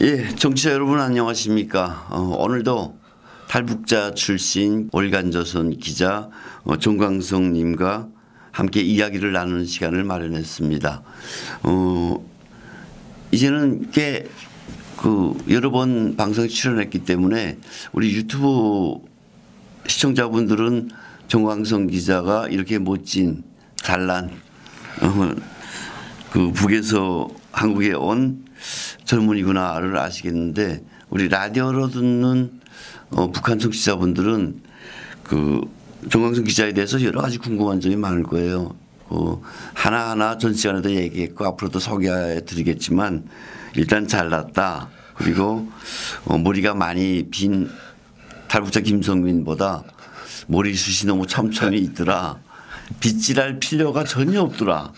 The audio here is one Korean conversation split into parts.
예, 정치자 여러분 안녕하십니까? 어, 오늘도 탈북자 출신 올간조선 기자 어, 종광성님과 함께 이야기를 나누는 시간을 마련했습니다. 어, 이제는 꽤 그 여러 번 방송에 출연했기 때문에 우리 유튜브 시청자분들은 정광성 기자가 이렇게 멋진 잘난 어, 그 북에서 한국에 온 젊은이구나를 아시겠는데 우리 라디오로 듣는 어, 북한 청취자분들은 그 정광성 기자에 대해서 여러 가지 궁금한 점이 많을 거예요. 그 하나하나 전 시간에도 얘기했고 앞으로도 소개해 드리겠지만 일단 잘났다. 그리고 어, 머리가 많이 빈 탈북자 김성민보다 머리숱이 너무 촘촘히 있더라. 빗질할 필요가 전혀 없더라.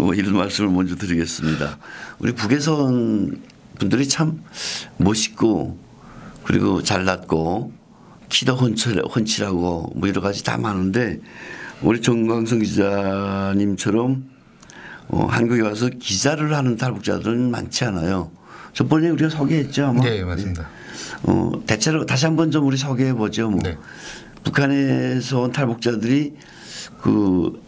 뭐 이런 말씀을 먼저 드리겠습니다. 우리 북에서 온 분들이 참 멋있고 그리고 잘났고 키도 훤칠, 훤칠하고 뭐 여러 가지 다 많은데 우리 정광성 기자님처럼 어, 한국에 와서 기자를 하는 탈북자들은 많지 않아요. 저번에 우리가 소개했죠. 아마. 네, 맞습니다. 어, 대체로 다시 한번 좀 우리 소개해 보죠. 뭐. 네. 북한에서 온 탈북자들이 그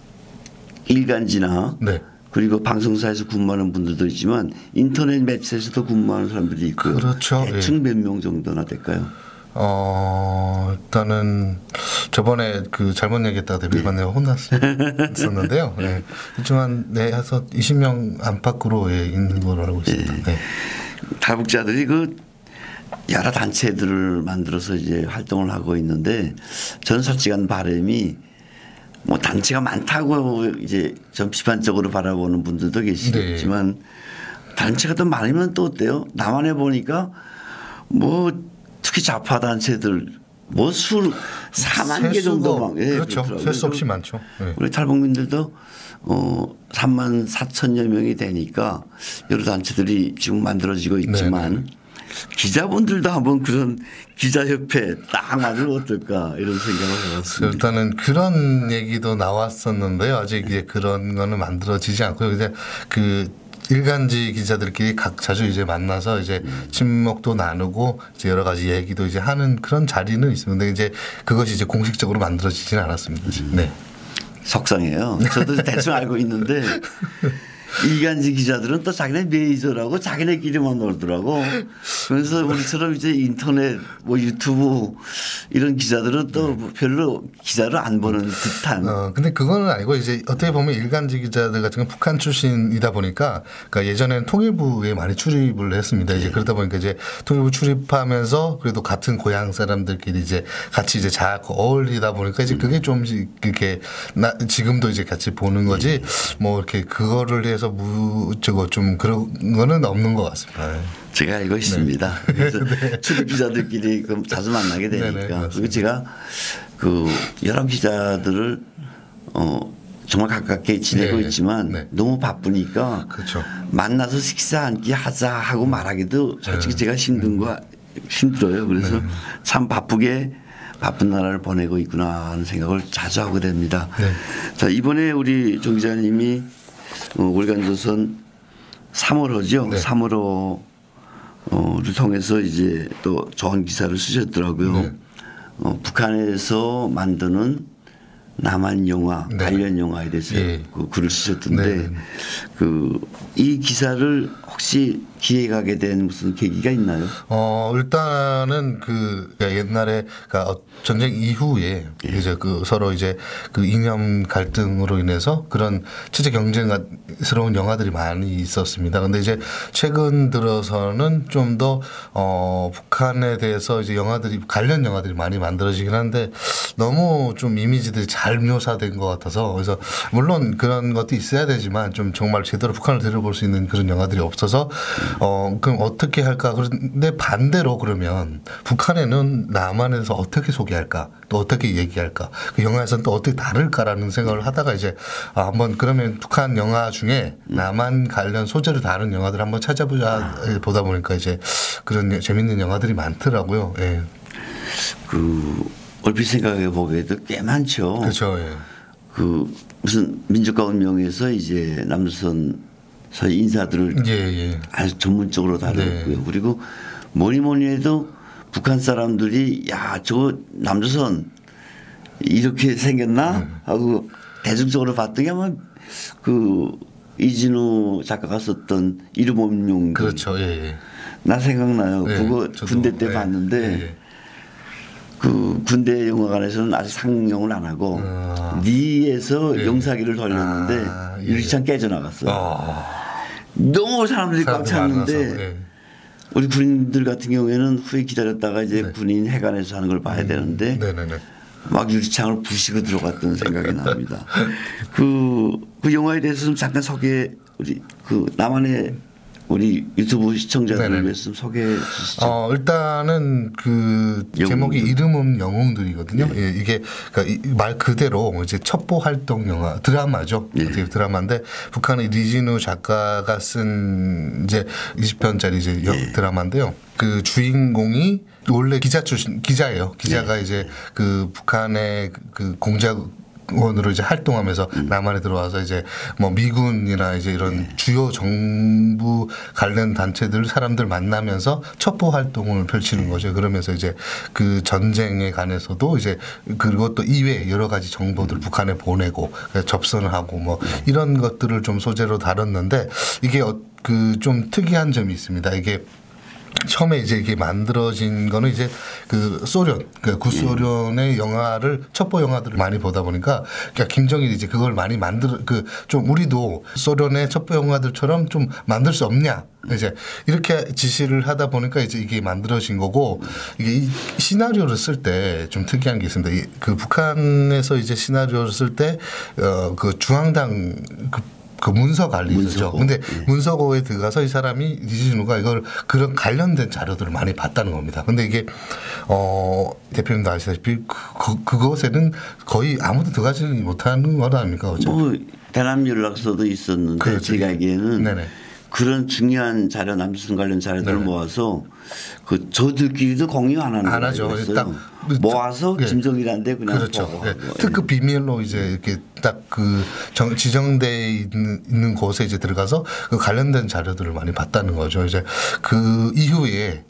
일간지나 네. 그리고 방송사에서 근무하는 분들도 있지만 인터넷 매체에서도 근무하는 사람들이 있고요. 그렇죠. 대충 몇 명 정도나 될까요? 어 일단은 저번에 그 잘못 얘기했다가 대비반 내가 혼났었는데요. 네. 대충 한네 해서 20명 안팎으로 예, 있는 걸로 알고 있습니다. 네. 탈북자들이 그 여러 단체들을 만들어서 이제 활동을 하고 있는데 저는 솔직한 바람이 뭐 단체가 많다고 이제 좀 비판적으로 바라보는 분들도 계시겠지만 단체가 더 많으면 또 어때요? 남한에 보니까 뭐 특히 좌파 단체들 뭐술 4만 개셀 수가 정도 없- 막 예, 그렇죠. 그렇더라고요. 셀수 없이 많죠. 네. 우리 탈북민들도 어 3만 4천여 명이 되니까 여러 단체들이 지금 만들어지고 있지만 기자분들도 한번 그런 기자협회 딱 만들면 어떨까 이런 생각을 해봤습니다. 일단은 그런 얘기도 나왔었는데요. 아직 이제 그런 거는 만들어지지 않고요. 이제 그 일간지 기자들끼리 각 자주 이제 만나서 이제 친목도 나누고 이제 여러 가지 얘기도 이제 하는 그런 자리는 있습니다. 이제 그것이 이제 공식적으로 만들어지지는 않았습니다. 네. 속상해요. 저도 대충 알고 있는데 이간지 기자들은 또 자기네 메이저라고 자기네끼리만 놀더라고. 그래서 우리처럼 이제 인터넷 뭐 유튜브 이런 기자들은 또 별로 기자를 안 보는 듯한. 어, 근데 그거는 아니고 이제 어떻게 보면 일간지 기자들 같은 건 북한 출신이다 보니까 그러니까 예전에는 통일부에 많이 출입을 했습니다. 이제 그러다 보니까 이제 통일부 출입하면서 그래도 같은 고향 사람들끼리 이제 같이 이제 잘 어울리다 보니까 이제 그게 좀씩 이렇게 나 지금도 이제 같이 보는 거지 뭐 이렇게 그거를 해서 무 저거 좀 그런 거는 없는 것 같습니다. 제가 알고 있습니다. 그래서 출입 기자들끼리 그 자주 만나게 네네, 되니까. 그리고 제가 그 여러 기자들을 어 정말 가깝게 지내고 네, 있지만 네. 너무 바쁘니까 그렇죠. 만나서 식사 한 끼 하자 하고 말하기도 솔직히 네. 제가 힘든 거 힘들어요. 그래서 참 바쁘게 바쁜 나라를 보내고 있구나 하는 생각을 자주 하게 됩니다. 네. 자 이번에 우리 정 기자님이 어, 월간조선 3월호죠. 네. 3월호 어를 통해서 이제 또 좋은 기사를 쓰셨더라고요. 네. 어, 북한에서 만드는 남한 영화 네. 관련 영화에 대해서 예. 그 글을 쓰셨던데 네, 네. 그이 기사를 혹시 기획하게 된 무슨 계기가 있나요? 어 일단은 그 그러니까 옛날에 그러니까 어, 전쟁 이후에 예. 이제 그 서로 이제 그 이념 갈등으로 인해서 그런 체제 경쟁스러운 영화들이 많이 있었습니다. 근데 이제 최근 들어서는 좀 더 어 북한에 대해서 이제 영화들이 관련 영화들이 많이 만들어지긴 한데 너무 좀 이미지들이 잘 묘사된 것 같아서 그래서 물론 그런 것도 있어야 되지만 좀 정말 제대로 북한을 들여볼 수 있는 그런 영화들이 없어 서 어 그럼 어떻게 할까 그런데 반대로 그러면 북한에는 남한에서 어떻게 소개할까 또 어떻게 얘기할까 그 영화에서는 또 어떻게 다를까라는 생각을 하다가 이제 아, 한번 그러면 북한 영화 중에 남한 관련 소재를 다룬 영화들 한번 찾아보자 보다 보니까 이제 그런 재밌는 영화들이 많더라고요. 예. 그 얼핏 생각해 보게도 꽤 많죠. 그렇죠. 예. 그 무슨 민족과 운명에서 이제 남선 저희 인사들을 예, 예. 아주 전문적으로 다뤘고요. 네. 그리고 뭐니 뭐니 해도 북한 사람들이 야저 남조선 이렇게 생겼나 네. 하고 대중적으로 봤던 게 아마 그 이진우 작가가 썼던 이름 없는 용기 그렇죠. 예, 예. 나 생각나요. 예, 그거 군대 때 예, 봤는데 예, 예. 그 군대 영화관에서는 아직 상영을 안 하고 아. 니에서 예. 용사기를 돌렸는데 아, 예. 유리창 깨져 나갔어요. 어, 너무 사람들이 꽉 찼는데 예. 우리 군인들 같은 경우에는 후에 기다렸다가 이제 네. 군인 해관에서 하는 걸 음. 봐야 되는데 네네네. 막 유리창을 부시고 들어갔던 생각이 납니다. 그, 그 영화에 대해서 좀 잠깐 소개 우리 그 나만의 우리 유튜브. 위해서 좀 소개해 주시죠. 어, 일단은 그 영웅들. 제목이 이름 없는 영웅들이거든요. 예, 이게 그러니까 이- 말 그대로 이제 첩보 활동 영화 드라마죠. 예. 어떻게 드라마인데 북한의 리진우 작가가 쓴 이제 20편짜리 이제 여- 예. 드라마인데요. 그 주인공이 원래 기자 출신 기자예요. 기자가 예. 이제 그 북한의 그- 그 공작 원으로 이제 활동하면서 음. 남한에 들어와서 이제 뭐 미군이나 이제 이런 예. 주요 정부 관련 단체들 사람들 만나면서 첩보 활동을 예. 펼치는 거죠. 그러면서 이제 그 전쟁에 관해서도 이제 그리고 또 이외 여러 가지 정보들 을 음. 북한에 보내고 접선을 하고 뭐 이런 것들을 좀 소재로 다뤘는데 이게 그 좀 특이한 점이 있습니다. 이게 처음에 이제 이게 만들어진 거는 이제 그 소련, 그 구소련의 영화를 첩보 영화들을 많이 보다 보니까 그러니까 김정일이 이제 그걸 많이 만들어 그좀 우리도 소련의 첩보 영화들처럼 좀 만들 수 없냐 이제 이렇게 지시를 하다 보니까 이제 이게 만들어진 거고 이게 이 시나리오를 쓸 때 좀 특이한 게 있습니다. 이- 그 북한에서 이제 시나리오를 쓸 때 어 그 중앙당 그, 그 문서 관리죠. 문서고. 근데 예. 문서고에 들어가서 이 사람이 리진우가 이걸 그런 관련된 자료들을 많이 봤다는 겁니다. 근데 이게 어 대표님도 아시다시피 그, 그 그것에는 거의 아무도 들어가지 못하는 거 아닙니까? 그죠? 뭐 대남 연락서도 있었는데 그렇죠. 제가 알기에는 네네. 그런 중요한 자료 남수순 관련 자료들을 네네. 모아서 그 저들끼리도 공유 안 하는 안 하죠. 딱 모아서 예. 김정일한테 그냥 그렇죠. 하고. 특급 비밀로 이제 이렇게 딱 그 지정돼 있는, 있는 곳에 이제 들어가서 그 관련된 자료들을 많이 봤다는 거죠. 이제 그 이후에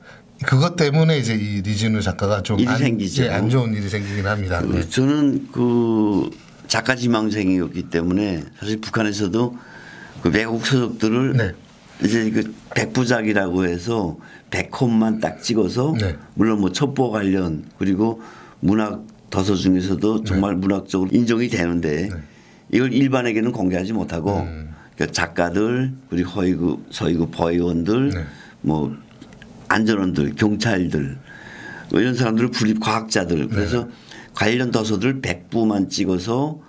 그것 때문에 이제 이 리진우 작가가 좀 일이 안, 생기죠. 예, 안 좋은 일이 생기긴 합니다. 그 네. 저는 그 작가 지망생이었기 때문에 사실 북한에서도 그 외국 서적들을 네. 이제 그 백부작이라고 해서 백홈만 딱 찍어서 네. 물론 뭐 첩보 관련 그리고 문학 도서 중에서도 정말 문학적으로 인정이 되는데 네. 이걸 일반에게는 공개하지 못하고 음. 그러니까 작가들 그리고 허위급 서위급 보위원들 네. 뭐 안전원들 경찰들 뭐 이런 사람들을 불입 과학자들 그래서 네. 관련 도서들 100부만 찍어서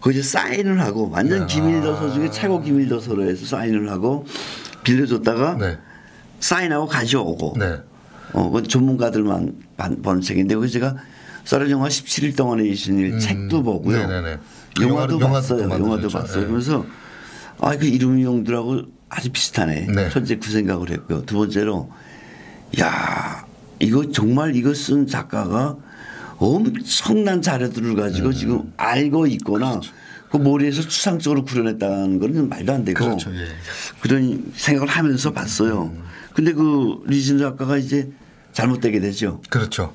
거기에 사인을 하고 완전 네. 기밀 도서 아. 중에 최고 기밀 도서로 해서 사인을 하고 빌려줬다가 네. 사인하고 가져오고 네. 어, 그건 전문가들만 반- 보는 책인데 그 제가 소련 영화 17일 동안의 이순일 책도 보고요. 음. 네네네. 영화도 영화도- 영화도 봤어요. 또 영화도. 봤어요. 네. 그러면서 아, 그 이름 용들하고 아주 비슷하네. 네. 첫째 그 생각을 했고요. 두 번째로 야, 이거 정말 이거 쓴 작가가 엄청난 자료들을 가지고 음. 지금 알고 있거나 그 머리에서 추상적으로 구현했다는 건 말도 안 되고 그렇죠. 예. 그런 생각을 하면서 봤어요. 근데 그 리진 작가가 이제 잘못되게 되죠. 그렇죠.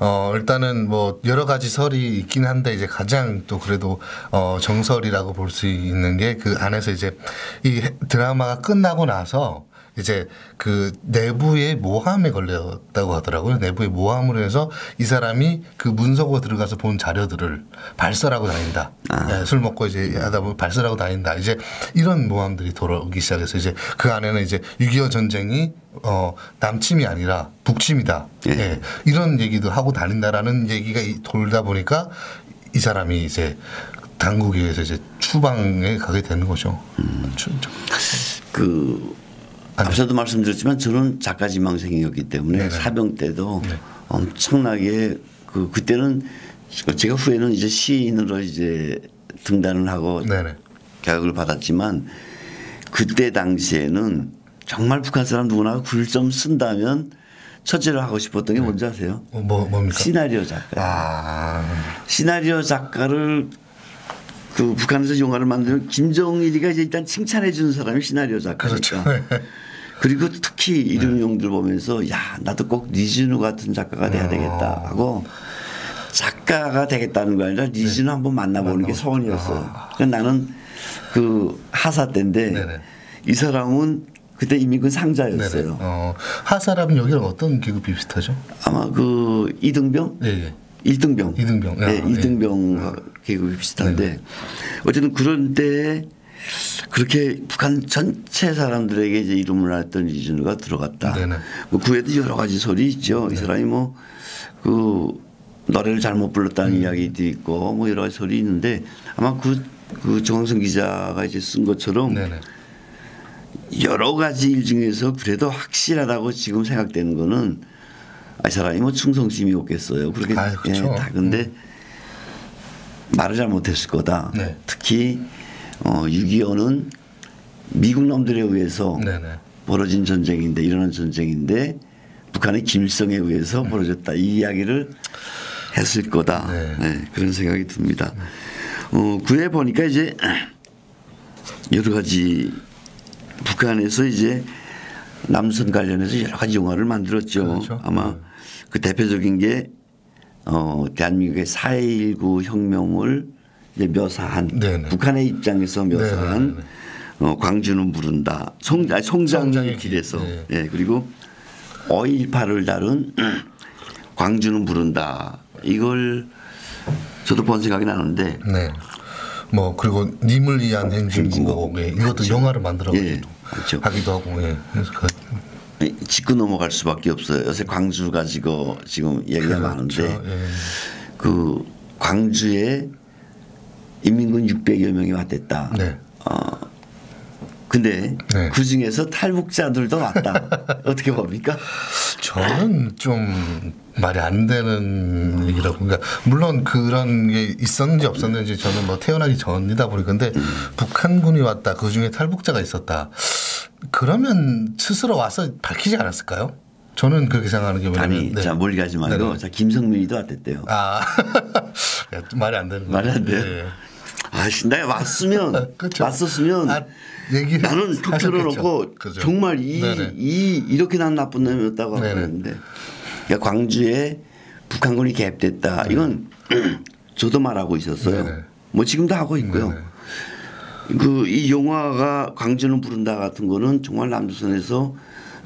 어, 일단은 뭐 여러 가지 설이 있긴 한데 이제 가장 또 그래도 어, 정설이라고 볼 수 있는 게 그 안에서 이제 이 드라마가 끝나고 나서 이제 그 내부에 모함에 걸렸다고 하더라고요. 내부에 모함으로 해서 이 사람이 그 문서고 들어가서 본 자료들을 발설하고 다닌다. 예, 술 먹고 이제 하다 보면 발설하고 다닌다. 이제 이런 모함들이 돌아오기 시작해서 이제 그 안에는 이제 6.25 전쟁이 어, 남침이 아니라 북침이다. 예. 예. 이런 얘기도 하고 다닌다라는 얘기가 이- 돌다 보니까 이 사람이 이제 당국에 의해서 이제 추방에 가게 되는 거죠. 추- 저- 그 아, 네. 앞서도 말씀드렸지만 저는 작가 지망생이었기 때문에 네네. 사병 때도 엄청나게 그 그때는 제가 후에는 이제 시인으로 이제 등단을 하고 네네. 자격을 받았지만 그때 당시에는 정말 북한 사람 누구나 글좀 쓴다면 첫째로 하고 싶었던 게 뭔지 아세요? 어, 뭐 뭡니까? 시나리오 작가. 아, 시나리오 작가를 그 북한에서 영화를 만들면 김정일이가 이제 일단 칭찬해 주는 사람이 시나리오 작가니까. 그렇죠. 그리고 특히 네. 이름용들 보면서 야 나도 꼭 리즈누 같은 작가가 어. 돼야 되겠다 하고 작가가 되겠다는 거 아니라 리즈누 네. 한번 만나보는 게 소원이었어요. 그래서 나는 그 하사 때인데 아. 네네. 이 사람은 그때 이민군 네네. 상자였어요. 어, 하사람 여기랑 어떤 계급이 비슷하죠? 아마 그 이등병 예, 예. 이등병 이등병. 아, 네, 예. 네. 이등병 계급이 비슷한데 어쨌든 그런 때 그렇게 북한 전체 사람들에게 이제 이름을 알았던 리준우가 들어갔다. 네네. 뭐 그에도 여러 가지 소리 있죠. 이 사람이 뭐 그 노래를 잘못 불렀다는 음. 이야기도 있고 뭐 여러 가지 소리 있는데 아마 그, 그 정황성 기자가 이제 쓴 것처럼 네네. 여러 가지 일 중에서 그래도 확실하다고 지금 생각되는 거는 아, 이 사람이 뭐 충성심이 없겠어요. 그렇게 아유, 그쵸. 음. 다 근데 말을 잘 못했을 거다. 네. 특히 어, 6.25는 미국 놈들에 의해서 네네. 벌어진 전쟁인데 일어난 전쟁인데 북한의 김일성에 의해서 벌어졌다 이 이야기를 했을 거다 네. 네, 그런 생각이 듭니다. 어, 그에 보니까 이제 여러 가지 북한에서 이제 남선 관련해서 여러 가지 영화를 만들었죠. 그렇죠. 아마 그 대표적인 게 어, 대한민국의 4.19 혁명을 이제 묘사한 네네. 북한의 입장에서 묘사한. 어, 광주는 부른다. 송, 아니, 송장의 길에서. 길, 예, 그리고 5.18을 다룬 광주는 부른다. 이걸 저도 본 생각이 나는데 네. 뭐 그리고 님을 위한 행진곡 행진곡. 예, 이것도 영화를 만들어 가지고 예, 그렇죠. 하기도 하고 예. 그래서 그, 짚고 넘어갈 수밖에 없어요. 요새 광주 가지고 지금 얘기가 많은데 그렇죠. 예. 그 광주에 인민군 600여 명이 왔댔다. 네. 어, 근데 네. 그 중에서 탈북자들도 왔다. 어떻게 봅니까? 저는 좀 말이 안 되는 얘기라고 그러니까 물론 그런 게 있었는지 없었는지 저는 뭐 태어나기 전이다 보니 근데 북한군이 왔다 그 중에 탈북자가 있었다 그러면 스스로 와서 밝히지 않았을까요? 저는 그렇게 생각하는 게 뭐냐면 아니, 네. 자 멀리 가지 말고 네네. 자 김성민이도 왔댔대요. 아 야, 말이 안 되는 말이 안 돼요? 예. 아씨, 내가 왔으면 그쵸. 왔었으면 아, 나는 툭. 틀어놓고 그죠. 정말 이, 네네. 이 이렇게 난 나쁜 놈이었다고. 그랬는데 그러니까 광주에 북한군이 개입됐다. 이건 저도 말하고 있었어요. 네네. 뭐 지금도 하고 있고요. 그 이 영화가 광주는 부른다 같은 거는 정말 남조선에서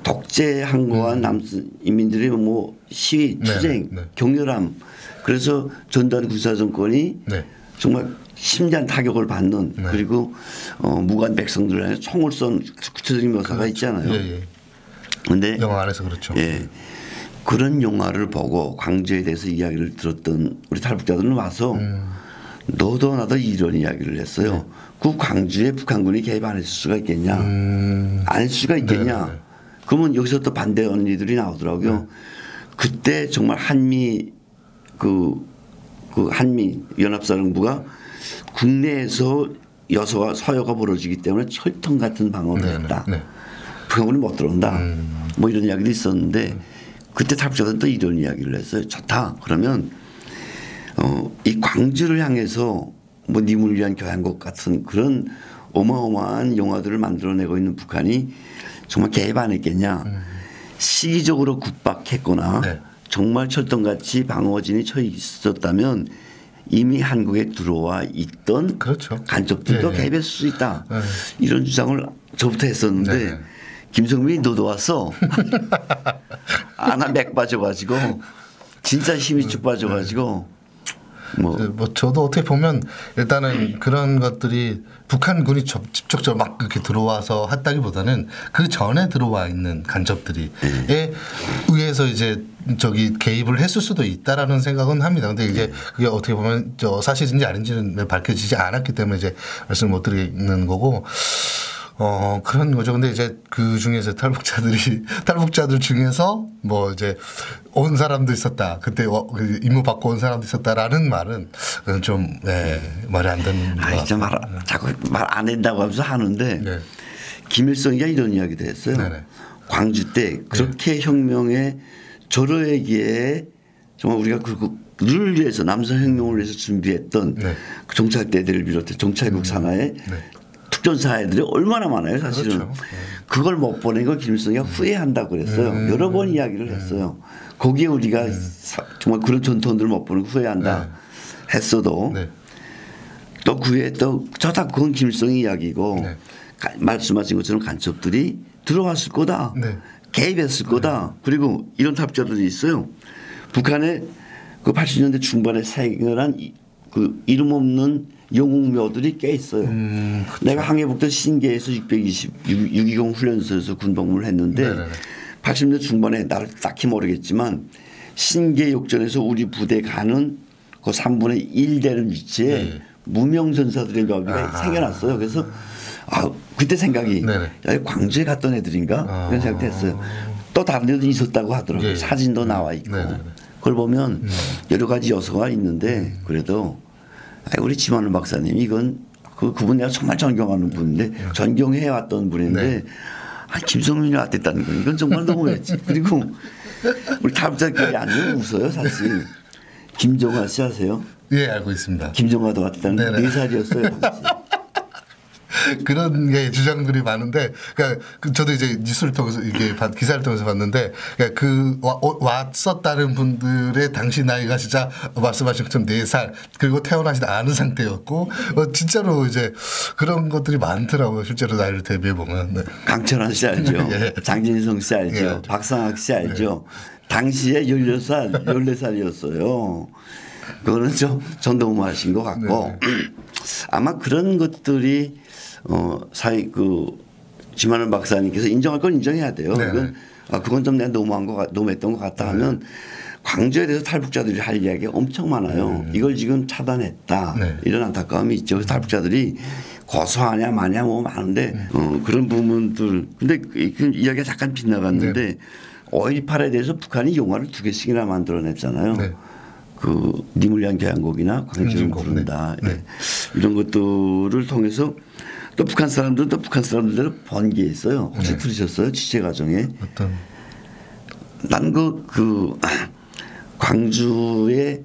독재한 거와 남선 인민들의 뭐 시위, 음. 투쟁, 네. 격렬함 그래서 전두환 군사 정권이 네. 정말 심대한 타격을 받는 네. 그리고 어, 무관 백성들한테 총을 쏜 구체적인 묘사가 있잖아요. 예, 예. 근데 영화 안에서 그렇죠. 예. 그런 영화를 보고 광주에 대해서 이야기를 들었던 우리 탈북자들은 와서 음. 너도 나도 이런 이야기를 했어요. 그 광주에 북한군이 개입 안 했을 수가 있겠냐? 네. 음, 안 했을 수가 있겠냐? 네, 네. 그러면 여기서 또 반대 언니들이 나오더라고요. 그때 정말 한미 그, 그 한미 연합사령부가 국내에서 여서와 서여가 벌어지기 때문에 철통 같은 방어를 했다. 네. 북한군이 못 들어온다. 음. 뭐 이런 이야기도 있었는데 그때 탈북자들은 또 이런 이야기를 했어요. 좋다. 그러면 어, 이 광주를 향해서 뭐 님을 위한 교향곡 같은 그런 어마어마한 영화들을 만들어내고 있는 북한이 정말 개입 안 했겠냐. 시기적으로 국박했거나 네. 정말 철통같이 방어진이 처해 있었다면 이미 한국에 들어와 있던 그렇죠. 간첩들도 네, 네. 개입했을 수 있다. 네. 이런 주장을 저부터 했었는데 네, 네. 김성민이 너도 왔어. 아나 맥 빠져가지고 진짜 힘이 쭉 빠져가지고 뭐. 네, 뭐 저도 어떻게 보면 일단은 그런 것들이 북한군이 접- 직접적으로 막 이렇게 들어와서 했다기보다는 그 전에 들어와 있는 간첩들이에 의해서 이제 저기 개입을 했을 수도 있다라는 생각은 합니다. 근데 이제 그게 어떻게 보면 저 사실인지 아닌지는 밝혀지지 않았기 때문에 이제 말씀을 못 드리는 거고 어 그런 거죠. 근데 이제 그 중에서 탈북자들이 탈북자들 중에서 뭐 이제 온 사람도 있었다. 그때 어, 그 임무 받고 온 사람도 있었다라는 말은 좀 네, 말이 안 되는. 아것 진짜 말. 자꾸 말 안 된다고 하면서 하는데 네. 김일성이가 이런 이야기도 했어요. 네네. 광주 때 그렇게 혁명에 저러에게 정말 우리가 그를 위해서 남성 혁명을 위해서 준비했던 네. 그 종찰대들을 비롯해 종찰국 산하에 특전 사회들이 얼마나 많아요, 사실은. 그렇죠. 그걸 못 보낸 걸 김일성이가 후회한다고 그랬어요. 음. 여러 번 이야기를 했어요. 거기에 우리가 사- 정말 그런 전통들을 못 보는 걸 후회한다 했어도 네. 또 그에 또 저다 그건 김일성의 이야기고 네. 가- 말씀하신 것처럼 간첩들이 들어왔을 거다. 네. 개입했을 거다. 그리고 이런 탑자들이 있어요. 북한에 그 80년대 중반에 생겨난 이- 그 이름 없는 영웅묘들이 꽤 있어요. 음, 내가 항해북도 신계에서 620 620 훈련소에서 군복무를 했는데 네네네. 80년 중반에 나를 딱히 모르겠지만 신계 욕전에서 우리 부대 가는 그 3분의 1 되는 위치에 네. 무명 전사들의 묘비가 아하. 생겨났어요. 그래서 아 그때 생각이 네네. 야, 광주에 갔던 애들인가 아. 그런 생각도 했어요. 또 다른 데도 있었다고 하더라고요. 예, 예. 사진도 나와 있고 네네네. 그걸 보면 여러 가지 요소가 있는데 그래도 아, 우리 지만우 박사님 이건 그 그분 내가 정말 존경하는 분인데 존경해 왔던 분인데 네. 아, 김성민이 왔댔다는 건 이건 정말 너무했지. 그리고 우리 탈북자끼리 앉으면 웃어요 사실. 김정아 씨 아세요? 예, 알고 있습니다. 김정아도 왔다는 네네. 네 살이었어요. 그런 게 주장들이 많은데, 그러니까 그 저도 이제 뉴스를 통해서 이게 봐- 기사를 통해서 봤는데, 그러니까 그 와- 어, 왔었다는 분들의 당시 나이가 진짜 말씀하신 것처럼 네 살 그리고 태어나지 않은 상태였고, 어, 진짜로 이제 그런 것들이 많더라고요. 실제로 나이를 대비해 보면. 네. 강철환 씨 알죠? 예. 장진성 씨 알죠? 예. 박상학 씨 알죠? 당시에 16살, 14살이었어요. 그거는 좀 전동무하신 것 같고 네. 아마 그런 것들이 어, 사회 그 지만원 박사님께서 인정할 건 인정해야 돼요. 네. 그건 아, 그건 좀 내가 너무한 것 같, 너무했던 것 같다 하면 광주에 대해서 탈북자들이 할 이야기가 엄청 많아요. 이걸 지금 차단했다. 네. 이런 안타까움이 있죠. 그래서 탈북자들이 고소하냐 마냐 뭐 많은데 어, 그런 부분들 근데 그, 그 이야기가 잠깐 빗나갔는데 5.18에 대해서 북한이 영화를 두 개씩이나 만들어냈잖아요. 네. 그 님을 위한 교향곡이나 광주를 부른다 네. 예. 이런 것들을 통해서 또 북한 사람들은 또 북한 사람들대로 번게 있어요. 혹시 네. 들으셨어요? 취재 과정에 어떤 난그 그 광주에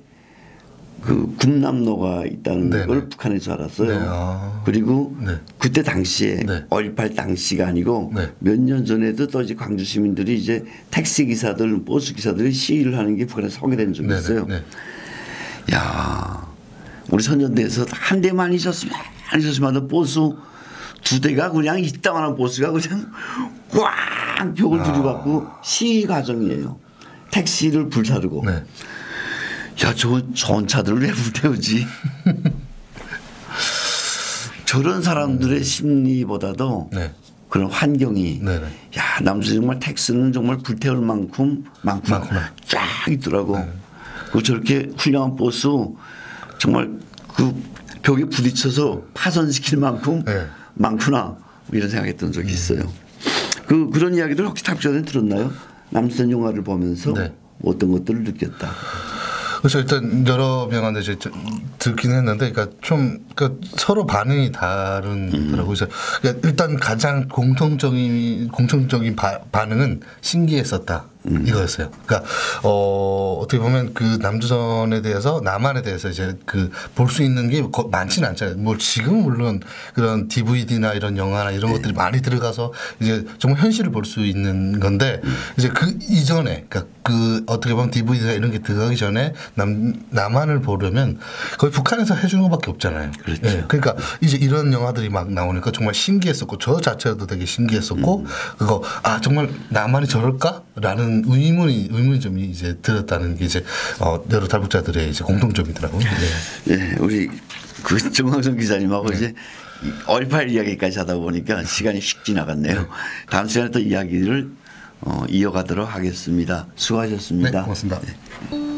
그 군남로가 있다는 네네. 걸 북한에서 알았어요. 네, 아. 그리고 네. 그때 당시에 네. 5.18 당시가 아니고 네. 몇년 전에도 또 이제 광주 시민들이 이제 택시 기사들, 버스 기사들이 시위를 하는 게 북한에 서게 된 적이. 있어요. 네. 야, 우리 선전대에서 한 대만 있었으면 안 있었으면 버스 두 대가 그냥 이따만한 버스가 그냥 꽉 벽을 들이받고 시위 과정이에요. 택시를 불사르고. 네. 야, 저 좋은 차들을 왜 불태우지? 저런 사람들의 심리보다도 네. 그런 환경이 네네. 야 남수 정말 택스는 정말 불태울 만큼 많구나 많구나. 쫙 있더라고. 그 저렇게 훌륭한 버스 정말 그 벽에 부딪혀서 파손시킬 만큼 네. 많구나 이런 생각했던 적이 있어요. 그 그런 이야기들 혹시 탑전에 들었나요? 남선 영화를 보면서 네. 어떤 것들을 느꼈다. 그래서 일단 여러 좀 듣긴 했는데, 그러니까 좀 그러니까 서로 반응이 다르더라고요. 그래서 그러니까 일단 가장 공통적인 공통적인 바- 반응은 신기했었다 이거였어요. 그러니까 어 어떻게 보면 그 남조선에 대해서 남한에 대해서 이제 그 볼 수 있는 게 거- 많지는 않잖아요. 뭐 지금 물론 그런 DVD나 이런 영화나 이런 것들이 많이 들어가서 이제 정말 현실을 볼 수 있는 건데 이제 그 이전에 그러니까 그 어떻게 보면 DVD나 이런 게 들어가기 전에 남 남한을 보려면 거의 북한에서 해주는 것밖에 없잖아요. 그렇죠. 예, 그러니까 이제 이런 영화들이 막 나오니까 정말 신기했었고 저 자체도 되게 신기했었고 그거 아 정말 남한이 저럴까 라는 의문이 의문점이 이제 들었다는 게 이제 어, 여러 탈북자들의 이제 공통점이더라고요. 네. 예, 우리 그 정황선 기자님하고 이제 얼팔 이야기까지 하다 보니까 시간이 휙 지나갔네요. 다음 시간에 또 이야기를 어, 이어가도록 하겠습니다. 네, 수고하셨습니다. 고맙습니다. 예.